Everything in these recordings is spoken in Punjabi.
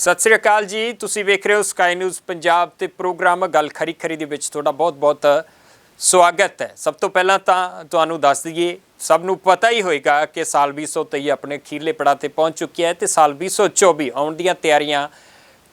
ਸਤਿ ਸ੍ਰੀ ਅਕਾਲ ਜੀ। ਤੁਸੀਂ ਵੇਖ ਰਹੇ ਹੋ ਸਕਾਈ ਨਿਊਜ਼ ਪੰਜਾਬ ਤੇ ਪ੍ਰੋਗਰਾਮ ਗੱਲ ਖਰੀ ਖਰੀ ਦੇ ਵਿੱਚ ਤੁਹਾਡਾ ਬਹੁਤ-ਬਹੁਤ ਸਵਾਗਤ ਹੈ। ਸਭ ਤੋਂ ਪਹਿਲਾਂ ਤਾਂ ਤੁਹਾਨੂੰ ਦੱਸ ਦਈਏ, ਸਭ ਨੂੰ ਪਤਾ ਹੀ ਹੋਏਗਾ ਕਿ ਸਾਲ 2023 ਆਪਣੇ ਅਖੀਰਲੇ ਪੜਾਅ ਤੇ ਪਹੁੰਚ ਚੁੱਕਿਆ ਹੈ ਤੇ ਸਾਲ 2024 ਆਉਣ ਦੀਆਂ ਤਿਆਰੀਆਂ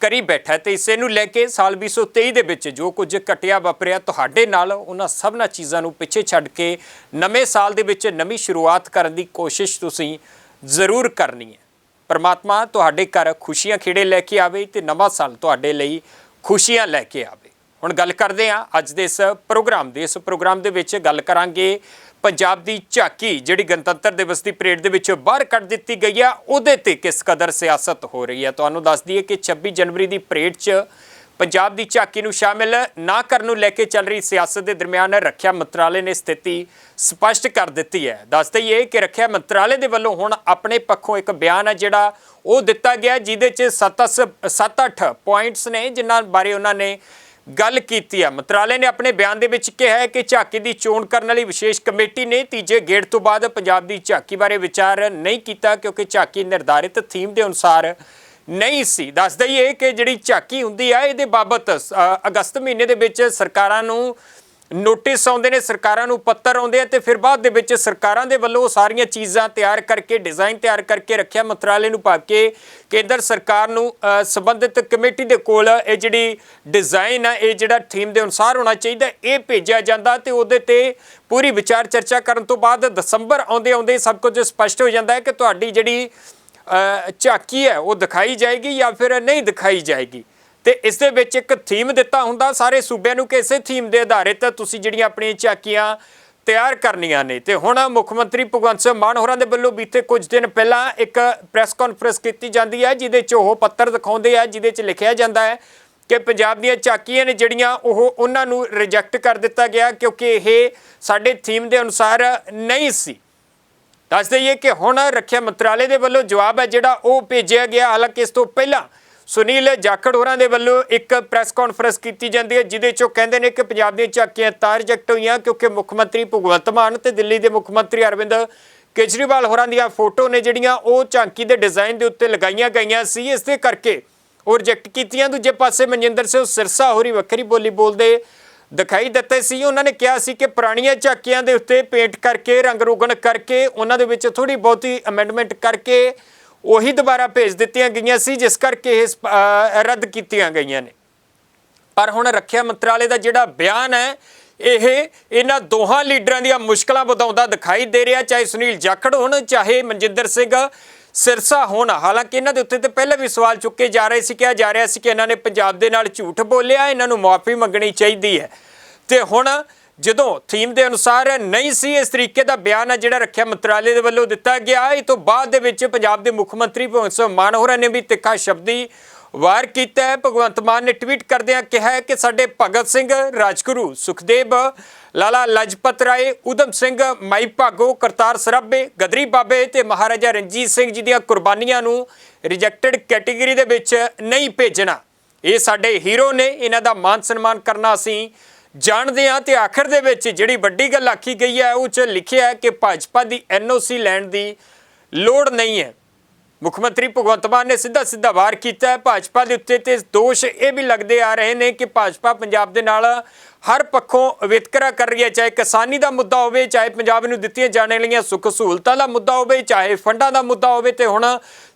ਕਰੀ ਬੈਠਾ ਹੈ ਤੇ ਇਸੇ ਨੂੰ ਲੈ ਕੇ ਸਾਲ 2023 ਦੇ ਵਿੱਚ ਜੋ ਕੁਝ ਘਟਿਆ ਵਾਪਰਿਆ ਤੁਹਾਡੇ ਨਾਲ, ਉਹਨਾਂ ਸਭਨਾਂ ਚੀਜ਼ਾਂ ਨੂੰ ਪਿੱਛੇ ਛੱਡ ਕੇ ਨਵੇਂ ਸਾਲ ਦੇ ਵਿੱਚ ਨਵੀਂ ਸ਼ੁਰੂਆਤ ਕਰਨ ਦੀ ਕੋਸ਼ਿਸ਼ ਤੁਸੀਂ ਜ਼ਰੂਰ ਕਰਨੀ ਹੈ। ਪਰਮਾਤਮਾ ਤੁਹਾਡੇ ਘਰ ਖੁਸ਼ੀਆਂ ਖੇੜੇ ਲੈ ਕੇ ਆਵੇ ਤੇ ਨਵਾਂ ਸਾਲ ਤੁਹਾਡੇ ਲਈ ਖੁਸ਼ੀਆਂ ਲੈ ਕੇ ਆਵੇ। ਹੁਣ ਗੱਲ ਕਰਦੇ ਹਾਂ ਅੱਜ ਦੇ ਇਸ ਪ੍ਰੋਗਰਾਮ ਦੇ। ਇਸ ਪ੍ਰੋਗਰਾਮ ਦੇ ਵਿੱਚ ਗੱਲ ਕਰਾਂਗੇ ਪੰਜਾਬ ਦੀ ਝਾਕੀ, ਜਿਹੜੀ ਗਣਤੰਤਰ ਦਿਵਸ ਦੀ ਪਰੇਡ ਦੇ ਵਿੱਚ ਬਾਹਰ ਕੱਢ ਦਿੱਤੀ ਗਈ ਆ, ਉਹਦੇ ਤੇ ਕਿਸ ਕਦਰ ਸਿਆਸਤ ਹੋ ਰਹੀ ਹੈ ਤੁਹਾਨੂੰ ਦੱਸ ਦਈਏ ਕਿ 26 ਜਨਵਰੀ ਦੀ ਪਰੇਡ 'ਚ ਪੰਜਾਬ ਦੀ ਝਾਕੀ ਨੂੰ ਸ਼ਾਮਿਲ ਨਾ ਕਰਨ ਨੂੰ ਲੈ ਕੇ ਚੱਲ ਰਹੀ ਸਿਆਸਤ ਦੇ ਦਰਮਿਆਨ ਰੱਖਿਆ ਮੰਤਰਾਲੇ ਨੇ ਸਥਿਤੀ ਸਪਸ਼ਟ ਕਰ ਦਿੱਤੀ ਹੈ। ਦੱਸ ਦਈਏ ਕਿ ਰੱਖਿਆ ਮੰਤਰਾਲੇ ਦੇ ਵੱਲੋਂ ਹੁਣ ਆਪਣੇ ਪੱਖੋਂ ਇੱਕ ਬਿਆਨ ਹੈ ਜਿਹੜਾ ਉਹ ਦਿੱਤਾ ਗਿਆ ਜਿਹਦੇ 'ਚ 7-8 ਪੁਆਇੰਟਸ ਨੇ ਜਿਨ੍ਹਾਂ ਬਾਰੇ ਉਹਨਾਂ ਨੇ ਗੱਲ ਕੀਤੀ ਹੈ। ਮੰਤਰਾਲੇ ਨੇ ਆਪਣੇ ਬਿਆਨ ਦੇ ਵਿੱਚ ਕਿਹਾ ਹੈ ਕਿ ਝਾਕੀ ਦੀ ਚੋਣ ਕਰਨ ਵਾਲੀ ਵਿਸ਼ੇਸ਼ ਕਮੇਟੀ ਨੇ ਤੀਜੇ ਗੇੜ ਤੋਂ ਬਾਅਦ ਪੰਜਾਬ ਦੀ ਝਾਕੀ ਬਾਰੇ ਵਿਚਾਰ ਨਹੀਂ ਕੀਤਾ, ਕਿਉਂਕਿ ਝਾਕੀ ਨਿਰਧਾਰਿਤ ਥੀਮ ਦੇ ਅਨੁਸਾਰ ਨਹੀਂ ਸੀ। ਦੱਸ ਦਈਏ ਕਿ ਜਿਹੜੀ ਝਾਕੀ ਹੁੰਦੀ ਆ ਇਹਦੇ ਬਾਬਤ ਅ, ਅਗਸਤ ਮਹੀਨੇ ਦੇ ਵਿੱਚ ਸਰਕਾਰਾਂ ਨੂੰ ਨੋਟਿਸ ਆਉਂਦੇ ਨੇ ਸਰਕਾਰਾਂ ਨੂੰ ਪੱਤਰ ਆਉਂਦੇ ਆ ਤੇ ਫਿਰ ਬਾਅਦ ਦੇ ਵਿੱਚ ਸਰਕਾਰਾਂ ਦੇ ਵੱਲੋਂ ਉਹ ਸਾਰੀਆਂ ਚੀਜ਼ਾਂ ਤਿਆਰ ਕਰਕੇ ਡਿਜ਼ਾਈਨ ਤਿਆਰ ਕਰਕੇ ਰੱਖਿਆ। ਮੰਤਰਾਲੇ ਨੂੰ ਭਾਵ ਕੇ ਕੇਂਦਰ ਸਰਕਾਰ ਨੂੰ ਸੰਬੰਧਿਤ ਕਮੇਟੀ ਦੇ ਕੋਲ ਇਹ ਜਿਹੜੀ ਡਿਜ਼ਾਈਨ ਆ ਇਹ ਜਿਹੜਾ ਥੀਮ ਦੇ ਅਨੁਸਾਰ ਹੋਣਾ ਚਾਹੀਦਾ ਇਹ ਭੇਜਿਆ ਜਾਂਦਾ ਤੇ ਉਹਦੇ ਤੇ ਪੂਰੀ ਵਿਚਾਰ ਚਰਚਾ ਕਰਨ ਤੋਂ ਬਾਅਦ ਦਸੰਬਰ ਆਉਂਦੇ ਆਉਂਦੇ ਸਭ ਕੁਝ ਸਪਸ਼ਟ ਹੋ ਜਾਂਦਾ ਹੈ ਕਿ ਤੁਹਾਡੀ ਜਿਹੜੀ ਝਾਕੀ ਹੈ, ਉਹ ਦਿਖਾਈ ਜਾਏਗੀ ਜਾਂ ਫਿਰ ਨਹੀਂ ਦਿਖਾਈ ਜਾਏਗੀ? ਤੇ ਇਸ ਦੇ ਵਿੱਚ ਇੱਕ ਥੀਮ ਦਿੱਤਾ ਹੁੰਦਾ ਸਾਰੇ ਸੂਬਿਆਂ ਨੂੰ ਕਿ ਇਸੇ ਥੀਮ ਦੇ ਆਧਾਰਿਤ ਤੁਸੀਂ ਜਿਹੜੀਆਂ ਆਪਣੀਆਂ ਝਾਕੀਆਂ ਤਿਆਰ ਕਰਨੀਆਂ ਨੇ। ਤੇ ਹੁਣ ਮੁੱਖ ਮੰਤਰੀ ਭਗਵੰਤ ਸਿੰਘ ਮਾਨ ਹੋਰਾਂ ਦੇ ਵੱਲੋਂ ਬੀਤੇ ਕੁਝ ਦਿਨ ਪਹਿਲਾਂ ਇੱਕ ਪ੍ਰੈਸ ਕਾਨਫਰੰਸ ਕੀਤੀ ਜਾਂਦੀ ਹੈ, ਜਿਹਦੇ 'ਚ ਉਹ ਪੱਤਰ ਦਿਖਾਉਂਦੇ ਆ, ਜਿਹਦੇ 'ਚ ਲਿਖਿਆ ਜਾਂਦਾ ਹੈ ਕਿ ਪੰਜਾਬ ਦੀਆਂ ਝਾਕੀਆਂ ਨੇ ਜਿਹੜੀਆਂ ਉਹ ਉਹਨਾਂ ਨੂੰ ਰਿਜੈਕਟ ਕਰ ਦਿੱਤਾ ਗਿਆ ਕਿਉਂਕਿ ਇਹ ਸਾਡੇ ਥੀਮ ਦੇ ਅਨੁਸਾਰ ਨਹੀਂ ਸੀ। ਦੱਸ ਦਈਏ ਕਿ ਹੁਣ ਰੱਖਿਆ ਮੰਤਰਾਲੇ ਦੇ ਵੱਲੋਂ ਜਵਾਬ ਹੈ ਜਿਹੜਾ ਉਹ ਭੇਜਿਆ ਗਿਆ। ਹਾਲਾਂਕਿ ਇਸ ਤੋਂ ਪਹਿਲਾਂ ਸੁਨੀਲ ਜਾਖੜ ਹੋਰਾਂ ਦੇ ਵੱਲੋਂ ਇੱਕ ਪ੍ਰੈਸ ਕਾਨਫਰੰਸ ਕੀਤੀ ਜਾਂਦੀ ਹੈ, ਜਿਹਦੇ 'ਚ ਉਹ ਕਹਿੰਦੇ ਨੇ ਕਿ ਪੰਜਾਬ ਦੀਆਂ ਝਾਕੀਆਂ ਤਾਂ ਰਿਜੈਕਟ ਹੋਈਆਂ, ਕਿਉਂਕਿ ਮੁੱਖ ਮੰਤਰੀ ਭਗਵੰਤ ਮਾਨ ਤੇ ਦਿੱਲੀ ਦੇ ਮੁੱਖ ਮੰਤਰੀ ਅਰਵਿੰਦ ਕੇਜਰੀਵਾਲ ਹੋਰਾਂ ਦੀਆਂ ਫੋਟੋ ਨੇ ਜਿਹੜੀਆਂ ਉਹ ਝਾਂਕੀ ਦੇ ਡਿਜ਼ਾਈਨ ਦੇ ਉੱਤੇ ਲਗਾਈਆਂ ਗਈਆਂ ਸੀ। ਇਸ ਦੇ ਕਰਕੇ ਉਹ ਰਿਜੈਕਟ ਕੀਤੀਆਂ। ਦੂਜੇ ਪਾਸੇ ਮਨਜਿੰਦਰ ਸਿੰਘ ਸਿਰਸਾ ਹੋਰੀ ਵੱਖਰੀ ਬੋਲੀ ਬੋਲਦੇ ਦਿਖਾਈ ਦਿੱਤੇ ਸੀ। ਉਹਨਾਂ ਨੇ ਕਿਹਾ ਸੀ ਕਿ ਪੁਰਾਣੀਆਂ ਝਾਕੀਆਂ ਦੇ ਉੱਤੇ ਪੇਂਟ ਕਰਕੇ, ਰੰਗ ਰੋਗਨ ਕਰਕੇ, ਉਹਨਾਂ ਦੇ ਵਿੱਚ ਥੋੜੀ ਬਹੁਤੀ ਅਮੈਂਡਮੈਂਟ ਕਰਕੇ ਉਹੀ ਦੁਬਾਰਾ ਭੇਜ ਦਿੱਤੀਆਂ ਗਈਆਂ ਸੀ, ਜਿਸ ਕਰਕੇ ਇਹ ਰੱਦ ਕੀਤੀਆਂ ਗਈਆਂ ਨੇ। ਪਰ ਹੁਣ ਰੱਖਿਆ ਮੰਤਰਾਲੇ ਦਾ ਜਿਹੜਾ ਬਿਆਨ ਹੈ, ਇਹ ਇਹਨਾਂ ਦੋਹਾਂ ਲੀਡਰਾਂ ਦੀਆਂ ਮੁਸ਼ਕਲਾਂ ਵਧਾਉਂਦਾ ਦਿਖਾਈ ਦੇ ਰਿਹਾ। ਚਾਹੇ ਸੁਨੀਲ ਜਾਖੜ ਹੋਣ, ਚਾਹੇ ਮਨਜਿੰਦਰ ਸਿੰਘ ਸਿਰਸਾ ਹੋਣ। ਹਾਲਾਂਕਿ ਇਹਨਾਂ ਦੇ ਉੱਤੇ ਤੇ ਪਹਿਲਾਂ ਵੀ ਸਵਾਲ ਚੁੱਕੇ ਜਾ ਰਹੇ ਸੀ, ਕਿਹਾ ਜਾ ਰਿਹਾ ਸੀ ਕਿ ਇਹਨਾਂ ਨੇ ਪੰਜਾਬ ਦੇ ਨਾਲ ਝੂਠ ਬੋਲਿਆ, ਇਹਨਾਂ ਨੂੰ ਮਾਫੀ ਮੰਗਣੀ ਚਾਹੀਦੀ ਹੈ। ਤੇ ਹੁਣ ਜਦੋਂ ਥੀਮ ਦੇ ਅਨੁਸਾਰ ਨਹੀਂ ਸੀ, ਇਸ ਤਰੀਕੇ ਦਾ ਬਿਆਨ ਆ ਜਿਹੜਾ ਰੱਖਿਆ ਮੰਤਰਾਲੇ ਦੇ ਵੱਲੋਂ ਦਿੱਤਾ ਗਿਆ, ਇਹ ਤੋਂ ਬਾਅਦ ਦੇ ਵਿੱਚ ਪੰਜਾਬ ਦੇ ਮੁੱਖ ਮੰਤਰੀ ਭਗਵੰਤ ਸਿੰਘ ਮਾਨ ਹੋਰਾਂ ਨੇ ਵੀ ਤਿੱਖਾ ਸ਼ਬਦੀ ਵਾਰ ਕੀਤਾ ਹੈ। ਭਗਵੰਤ ਮਾਨ ਨੇ ਟਵੀਟ ਕਰਦਿਆਂ ਕਿਹਾ ਹੈ ਕਿ ਸਾਡੇ ਭਗਤ ਸਿੰਘ, ਰਾਜਗੁਰੂ ਸੁਖਦੇਵ, ਲਾਲਾ ਲਜਪਤ ਰਾਏ ਉਦਮ ਸਿੰਘ, ਮਾਈ ਭਾਗੋ, ਕਰਤਾਰ ਸਰਾਭੇ, ਗਦਰੀ ਬਾਬੇ ਤੇ ਮਹਾਰਾਜਾ ਰਣਜੀਤ ਸਿੰਘ ਜੀ ਦੀਆਂ ਕੁਰਬਾਨੀਆਂ ਨੂੰ ਰਿਜੈਕਟਡ ਕੈਟੇਗਰੀ ਦੇ ਵਿੱਚ ਨਹੀਂ ਭੇਜਣਾ। ਇਹ ਸਾਡੇ ਹੀਰੋ ਨੇ, ਇਹਨਾਂ ਦਾ ਮਾਨ ਸਨਮਾਨ ਕਰਨਾ ਅਸੀਂ ਜਾਣਦੇ ਹਾਂ ਤੇ ਆਖਰ ਦੇ ਵਿੱਚ ਜਿਹੜੀ ਵੱਡੀ ਗੱਲ ਆਖੀ ਗਈ ਹੈ, ਉਹ ਚ ਲਿਖਿਆ ਹੈ ਕਿ ਭਾਜਪਾ ਦੀ ਐਨਓਸੀ ਲੈਣ ਦੀ ਲੋੜ ਨਹੀਂ ਹੈ। ਮੁੱਖ ਮੰਤਰੀ ਭਗਵੰਤ ਮਾਨ ਨੇ ਸਿੱਧਾ ਸਿੱਧਾ ਵਾਰ ਕੀਤਾ ਹੈ। ਭਾਜਪਾ ਦੇ ਉੱਤੇ ਤੇ ਦੋਸ਼ ਇਹ ਵੀ ਲੱਗਦੇ ਆ ਰਹੇ ਨੇ ਕਿ ਭਾਜਪਾ ਪੰਜਾਬ ਦੇ ਨਾਲ ਹਰ ਪੱਖੋਂ ਵਿਤਕਰਾ ਕਰ ਰਹੀ ਹੈ। ਚਾਹੇ ਕਿਸਾਨੀ ਦਾ ਮੁੱਦਾ ਹੋਵੇ, ਚਾਹੇ ਪੰਜਾਬ ਨੂੰ ਦਿੱਤੀਆਂ ਜਾਣ ਵਾਲੀਆਂ ਸੁੱਖ ਸਹੂਲਤਾਂ ਦਾ ਮੁੱਦਾ ਹੋਵੇ, ਚਾਹੇ ਫੰਡਾਂ ਦਾ ਮੁੱਦਾ ਹੋਵੇ ਤੇ ਹੁਣ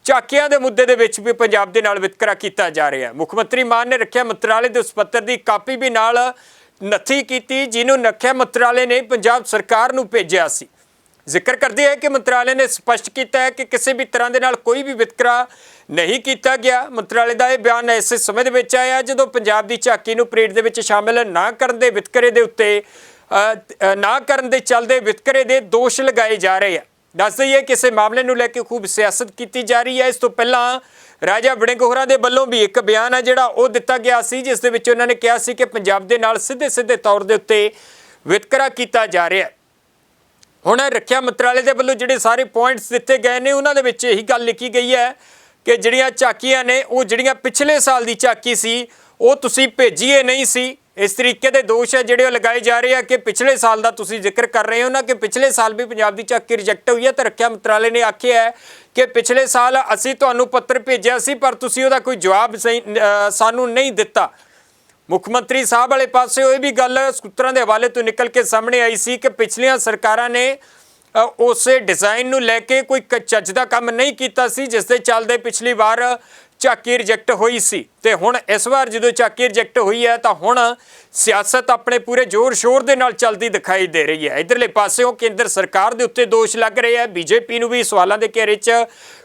ਝਾਕੀਆਂ ਦੇ ਮੁੱਦੇ ਦੇ ਵਿੱਚ ਵੀ ਪੰਜਾਬ ਦੇ ਨਾਲ ਵਿਤਕਰਾ ਕੀਤਾ ਜਾ ਰਿਹਾ ਹੈ। ਮੁੱਖ ਮੰਤਰੀ ਮਾਨ ਨੇ ਰੱਖਿਆ ਮੰਤਰਾਲੇ ਦੇ ਉਸ ਪੱਤਰ ਦੀ ਕਾਪੀ ਵੀ ਨਾਲ ਨੱਥੀ ਕੀਤੀ, ਜਿਹਨੂੰ ਰੱਖਿਆ ਮੰਤਰਾਲੇ ਨੇ ਪੰਜਾਬ ਸਰਕਾਰ ਨੂੰ ਭੇਜਿਆ ਸੀ। ਜ਼ਿਕਰ ਕਰਦੇ ਹੈ ਕਿ ਮੰਤਰਾਲੇ ਨੇ ਸਪਸ਼ਟ ਕੀਤਾ ਹੈ ਕਿ ਕਿਸੇ ਵੀ ਤਰ੍ਹਾਂ ਦੇ ਨਾਲ ਕੋਈ ਵੀ ਵਿਤਕਰਾ ਨਹੀਂ ਕੀਤਾ ਗਿਆ। ਮੰਤਰਾਲੇ ਦਾ ਇਹ ਬਿਆਨ ਇਸੇ ਸਮੇਂ ਦੇ ਵਿੱਚ ਆਇਆ ਜਦੋਂ ਪੰਜਾਬ ਦੀ ਝਾਕੀ ਨੂੰ ਪਰੇਡ ਦੇ ਵਿੱਚ ਸ਼ਾਮਿਲ ਨਾ ਕਰਨ ਦੇ ਵਿਤਕਰੇ ਦੇ ਉੱਤੇ ਨਾ ਕਰਨ ਦੇ ਚੱਲਦੇ ਵਿਤਕਰੇ ਦੇ ਦੋਸ਼ ਲਗਾਏ ਜਾ ਰਹੇ ਆ। ਦੱਸ ਦਈਏ ਕਿਸੇ ਮਾਮਲੇ ਨੂੰ ਲੈ ਕੇ ਖੂਬ ਸਿਆਸਤ ਕੀਤੀ ਜਾ ਰਹੀ ਹੈ। ਇਸ ਤੋਂ ਪਹਿਲਾਂ ਰਾਜਾ ਵੜਿੰਗ ਹੋਰਾਂ ਦੇ ਵੱਲੋਂ ਵੀ ਇੱਕ ਬਿਆਨ ਹੈ ਜਿਹੜਾ ਉਹ ਦਿੱਤਾ ਗਿਆ ਸੀ, ਜਿਸ ਦੇ ਵਿੱਚ ਉਹਨਾਂ ਨੇ ਕਿਹਾ ਸੀ ਕਿ ਪੰਜਾਬ ਦੇ ਨਾਲ ਸਿੱਧੇ ਸਿੱਧੇ ਤੌਰ ਦੇ ਉੱਤੇ ਵਿਤਕਰਾ ਕੀਤਾ ਜਾ ਰਿਹਾ ਹੈ। ਹੁਣ ਰੱਖਿਆ ਮੰਤਰਾਲੇ ਦੇ ਵੱਲੋਂ ਜਿਹੜੇ ਸਾਰੇ ਪੁਆਇੰਟਸ ਦਿੱਤੇ ਗਏ ਨੇ, ਉਹਨਾਂ ਦੇ ਵਿੱਚ ਇਹੀ ਗੱਲ ਲਿਖੀ ਗਈ ਹੈ ਕਿ ਜਿਹੜੀਆਂ ਝਾਕੀਆਂ ਨੇ, ਉਹ ਜਿਹੜੀਆਂ ਪਿਛਲੇ ਸਾਲ ਦੀ ਝਾਕੀ ਸੀ, ਉਹ ਤੁਸੀਂ ਭੇਜੀਏ ਨਹੀਂ ਸੀ। ਇਸ ਤਰੀਕੇ ਦੇ ਦੋਸ਼ ਹੈ ਜਿਹੜੇ ਉਹ ਲਗਾਏ ਜਾ ਰਹੇ ਆ ਕਿ ਪਿਛਲੇ ਸਾਲ ਦਾ ਤੁਸੀਂ ਜ਼ਿਕਰ ਕਰ ਰਹੇ ਹੋ ਨਾ ਕਿ ਪਿਛਲੇ ਸਾਲ ਵੀ ਪੰਜਾਬ ਦੀ ਝਾਕੀ ਰਿਜੈਕਟ ਹੋਈ ਹੈ ਤਾਂ ਰੱਖਿਆ ਮੰਤਰਾਲੇ ਨੇ ਆਖਿਆ ਹੈ ਕਿ ਪਿਛਲੇ ਸਾਲ ਅਸੀਂ ਤੁਹਾਨੂੰ ਪੱਤਰ ਭੇਜਿਆ ਸੀ, ਪਰ ਤੁਸੀਂ ਉਹਦਾ ਕੋਈ ਜਵਾਬ ਸਹੀ ਸਾਨੂੰ ਨਹੀਂ ਦਿੱਤਾ। ਮੁੱਖ ਮੰਤਰੀ ਸਾਹਿਬ ਵਾਲੇ ਪਾਸੇ ਉਹ ਵੀ ਗੱਲ ਸੂਤਰਾਂ ਦੇ ਹਵਾਲੇ ਤੋਂ ਨਿਕਲ ਕੇ ਸਾਹਮਣੇ ਆਈ ਸੀ ਕਿ ਪਿਛਲੀਆਂ ਸਰਕਾਰਾਂ ਨੇ ਅ, ਉਸੇ ਡਿਜ਼ਾਈਨ ਨੂੰ ਲੈ ਕੇ ਕੋਈ ਕ- ਚੱਜ ਦਾ ਕੰਮ ਨਹੀਂ ਕੀਤਾ ਸੀ ਜਿਸ ਦੇ ਚੱਲਦੇ ਪਿਛਲੀ ਵਾਰ ਝਾਕੀ ਰਿਜੈਕਟ ਹੋਈ ਸੀ। ਤੇ ਹੁਣ ਇਸ ਵਾਰ ਜਦੋਂ ਝਾਕੀ ਰਿਜੈਕਟ ਹੋਈ ਹੈ, ਤਾਂ ਹੁਣ ਸਿਆਸਤ ਆਪਣੇ ਪੂਰੇ ਜ਼ੋਰ ਸ਼ੋਰ ਦੇ ਨਾਲ ਚੱਲਦੀ ਦਿਖਾਈ ਦੇ ਰਹੀ ਹੈ। ਇਧਰਲੇ ਪਾਸਿਓਂ ਕੇਂਦਰ ਸਰਕਾਰ ਦੇ ਉੱਤੇ ਦੋਸ਼ ਲੱਗ ਰਹੇ ਹੈ। ਬੀਜੇਪੀ ਨੂੰ ਵੀ ਸਵਾਲਾਂ ਦੇ ਘੇਰੇ 'ਚ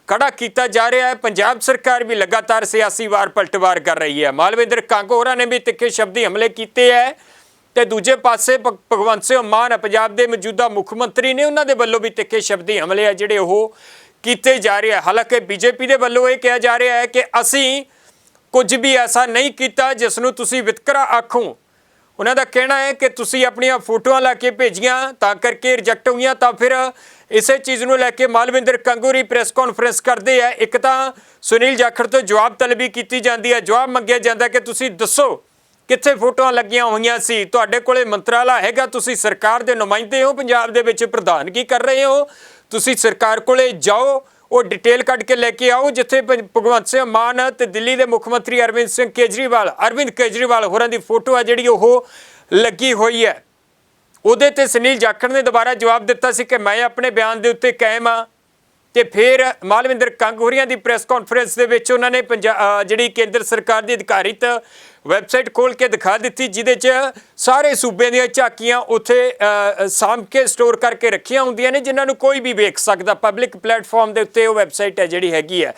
ਖੜਾ ਕੀਤਾ ਜਾ ਰਿਹਾ ਹੈ। ਪੰਜਾਬ ਸਰਕਾਰ ਵੀ ਲਗਾਤਾਰ ਸਿਆਸੀ ਵਾਰ ਪਲਟਵਾਰ ਕਰ ਰਹੀ ਹੈ। ਮਾਲਵਿੰਦਰ ਕੰਗ ਹੋਰਾਂ ਨੇ ਵੀ ਤਿੱਖੇ ਸ਼ਬਦੀ ਹਮਲੇ ਕੀਤੇ ਹੈ। ਤੇ ਦੂਜੇ ਪਾਸੇ ਭਗ- ਭਗਵੰਤ ਸਿੰਘ ਮਾਨ, ਪੰਜਾਬ ਦੇ ਮੌਜੂਦਾ ਮੁੱਖ ਮੰਤਰੀ ਨੇ ਉਹਨਾਂ ਦੇ ਵੱਲੋਂ ਵੀ ਤਿੱਖੇ ਸ਼ਬਦੀ ਹਮਲੇ ਆ ਜਿਹੜੇ ਉਹ ਕੀਤੇ ਜਾ ਰਹੇ ਆ। ਹਾਲਾਂਕਿ ਬੀਜੇਪੀ ਦੇ ਵੱਲੋਂ ਇਹ ਕਿਹਾ ਜਾ ਰਿਹਾ ਹੈ ਕਿ ਅਸੀਂ ਕੁਝ ਵੀ ਐਸਾ ਨਹੀਂ ਕੀਤਾ ਜਿਸ ਨੂੰ ਤੁਸੀਂ ਵਿਤਕਰਾ ਆਖੋ। ਉਹਨਾਂ ਦਾ ਕਹਿਣਾ ਹੈ ਕਿ ਤੁਸੀਂ ਆਪਣੀਆਂ ਫੋਟੋਆਂ ਲਾ ਕੇ ਭੇਜੀਆਂ, ਤਾਂ ਕਰਕੇ ਰਿਜੈਕਟ ਹੋਈਆਂ, ਤਾਂ ਫਿਰ ਇਸੇ ਚੀਜ਼ ਨੂੰ ਲੈ ਕੇ ਮਾਲਵਿੰਦਰ ਕੰਗੂਰੀ ਪ੍ਰੈਸ ਕਾਨਫਰੰਸ ਕਰਦੇ ਆ। ਇੱਕ ਤਾਂ ਸੁਨੀਲ ਜਾਖੜ ਤੋਂ ਜਵਾਬ ਤਲਬੀ ਕੀਤੀ ਜਾਂਦੀ ਹੈ। ਜਵਾਬ ਮੰਗਿਆ ਜਾਂਦਾ ਕਿ ਤੁਸੀਂ ਦੱਸੋ ਕਿੱਥੇ ਫੋਟੋਆਂ ਲੱਗੀਆਂ ਹੋਈਆਂ ਸੀ। ਤੁਹਾਡੇ ਕੋਲੇ ਮੰਤਰਾਲਾ ਹੈਗਾ, ਤੁਸੀਂ ਸਰਕਾਰ ਦੇ ਨੁਮਾਇੰਦੇ ਹੋ, ਪੰਜਾਬ ਦੇ ਵਿੱਚ ਪ੍ਰਧਾਨਗੀ ਕਰ ਰਹੇ ਹੋ? ਤੁਸੀਂ ਸਰਕਾਰ ਕੋਲੇ ਜਾਓ, ਉਹ ਡਿਟੇਲ ਕੱਢ ਕੇ ਲੈ ਕੇ ਆਓ, ਜਿੱਥੇ ਭ- ਭਗਵੰਤ ਸਿੰਘ ਮਾਨ ਤੇ ਦਿੱਲੀ ਦੇ ਮੁੱਖ ਮੰਤਰੀ ਅਰਵਿੰਦ ਸਿੰਘ ਕੇਜਰੀਵਾਲ, ਅਰਵਿੰਦ ਕੇਜਰੀਵਾਲ ਹੋਰਾਂ ਦੀ ਫੋਟੋ ਆ ਜਿਹੜੀ ਉਹ ਲੱਗੀ ਹੋਈ ਹੈ। ਉਹਦੇ ਤੇ ਸੁਨੀਲ ਜਾਖੜ ਨੇ ਦੁਬਾਰਾ ਜਵਾਬ ਦਿੱਤਾ ਸੀ ਕਿ ਮੈਂ ਆਪਣੇ ਬਿਆਨ ਦੇ ਉੱਤੇ ਕਾਇਮ ਆ ਤੇ ਫਿਰ ਮਾਲਵਿੰਦਰ ਕੰਗ ਹੋਰੀਆਂ ਦੀ ਪ੍ਰੈਸ ਕਾਨਫਰੰਸ ਦੇ ਵਿੱਚ ਉਹਨਾਂ ਨੇ ਪੰਜਾ- ਜਿਹੜੀ ਕੇਂਦਰ ਸਰਕਾਰ ਦੀ ਅਧਿਕਾਰਿਤ ਵੈਬਸਾਈਟ ਖੋਲ ਕੇ ਦਿਖਾ ਦਿੱਤੀ ਜਿਹਦੇ 'ਚ ਸਾਰੇ ਸੂਬਿਆਂ ਦੀਆਂ ਝਾਕੀਆਂ ਉੱਥੇ ਅਹ, ਸਾਂਭ ਕੇ ਸਟੋਰ ਕਰਕੇ ਰੱਖੀਆਂ ਹੁੰਦੀਆਂ ਨੇ ਜਿਨ੍ਹਾਂ ਨੂੰ ਕੋਈ ਵੀ ਵੇਖ ਸਕਦਾ। ਪਬਲਿਕ ਪਲੇਟਫਾਰਮ ਦੇ ਉੱਤੇ ਉਹ ਵੈਬਸਾਈਟ ਹੈ ਜਿਹੜੀ ਹੈਗੀ ਹੈ।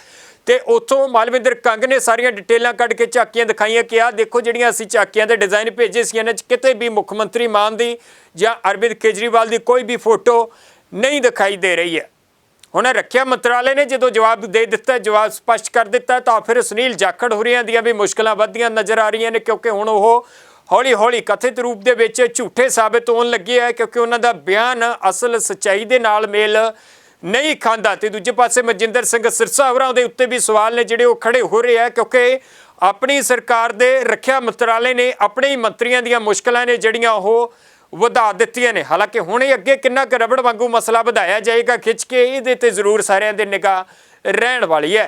ਤੇ ਉੱਥੋਂ ਮਾਲਵਿੰਦਰ ਕੰਗ ਨੇ ਸਾਰੀਆਂ ਡਿਟੇਲਾਂ ਕੱਢ ਕੇ ਝਾਕੀਆਂ ਦਿਖਾਈਆਂ ਕਿ ਆਹ ਦੇਖੋ ਜਿਹੜੀਆਂ ਅਸੀਂ ਝਾਕੀਆਂ ਦੇ ਡਿਜ਼ਾਈਨ ਭੇਜੇ ਸੀ ਇਹਨਾਂ 'ਚ ਕਿਤੇ ਵੀ ਮੁੱਖ ਮੰਤਰੀ ਮਾਨ ਦੀ ਜਾਂ ਅਰਵਿੰਦ ਕੇਜਰੀਵਾਲ ਦੀ ਕੋਈ ਵੀ ਫੋਟੋ ਨਹੀਂ ਦਿਖਾਈ ਦੇ ਰਹੀ ਹੈ। ਹੁਣ ਰੱਖਿਆ ਮੰਤਰਾਲੇ ਨੇ, ਜਦੋਂ ਜਵਾਬ ਦੇ ਦਿੱਤਾ, ਜਵਾਬ ਸਪਸ਼ਟ ਕਰ ਦਿੱਤਾ, ਤਾਂ ਫਿਰ ਸੁਨੀਲ ਜਾਖੜ ਹੋਰੀਆਂ ਦੀਆਂ ਵੀ ਮੁਸ਼ਕਲਾਂ ਵੱਧਦੀਆਂ ਨਜ਼ਰ ਆ ਰਹੀਆਂ ਨੇ, ਕਿਉਂਕਿ ਹੁਣ ਉਹ ਹੌਲੀ ਹੌਲੀ ਕਥਿਤ ਰੂਪ ਦੇ ਵਿੱਚ ਝੂਠੇ ਸਾਬਤ ਹੋਣ ਲੱਗੇ ਆ, ਕਿਉਂਕਿ ਉਹਨਾਂ ਦਾ ਬਿਆਨ ਅਸਲ ਸਚਾਈ ਦੇ ਨਾਲ ਮੇਲ ਨਹੀਂ ਖਾਂਦਾ। ਤੇ ਦੂਜੇ ਪਾਸੇ ਮਨਜਿੰਦਰ ਸਿੰਘ ਸਿਰਸਾ ਹੋਰਾਂ ਦੇ ਉੱਤੇ ਵੀ ਸਵਾਲ ਨੇ, ਜਿਹੜੇ ਉਹ ਖੜੇ ਹੋ ਰਹੇ ਆ, ਕਿਉਂਕਿ ਆਪਣੀ ਸਰਕਾਰ ਦੇ ਰੱਖਿਆ ਮੰਤਰਾਲੇ ਨੇ, ਆਪਣੇ ਹੀ ਮੰਤਰੀਆਂ ਦੀਆਂ ਮੁਸ਼ਕਲਾਂ ਨੇ, ਜਿਹੜੀਆਂ ਉਹ ਵਧਾ ਦਿੱਤੀਆਂ ਨੇ। ਹਾਲਾਂਕਿ ਹੁਣ ਇਹ ਅੱਗੇ ਕਿੰਨਾ ਕੁ ਰਬੜ ਵਾਂਗੂ ਮਸਲਾ ਵਧਾਇਆ ਜਾਏਗਾ, ਖਿੱਚ ਕੇ ਇਹਦੇ ਤੇ ਜ਼ਰੂਰ ਸਾਰਿਆਂ ਦੇ ਨਿਗਾਹ ਰਹਿਣ ਵਾਲੀ ਹੈ।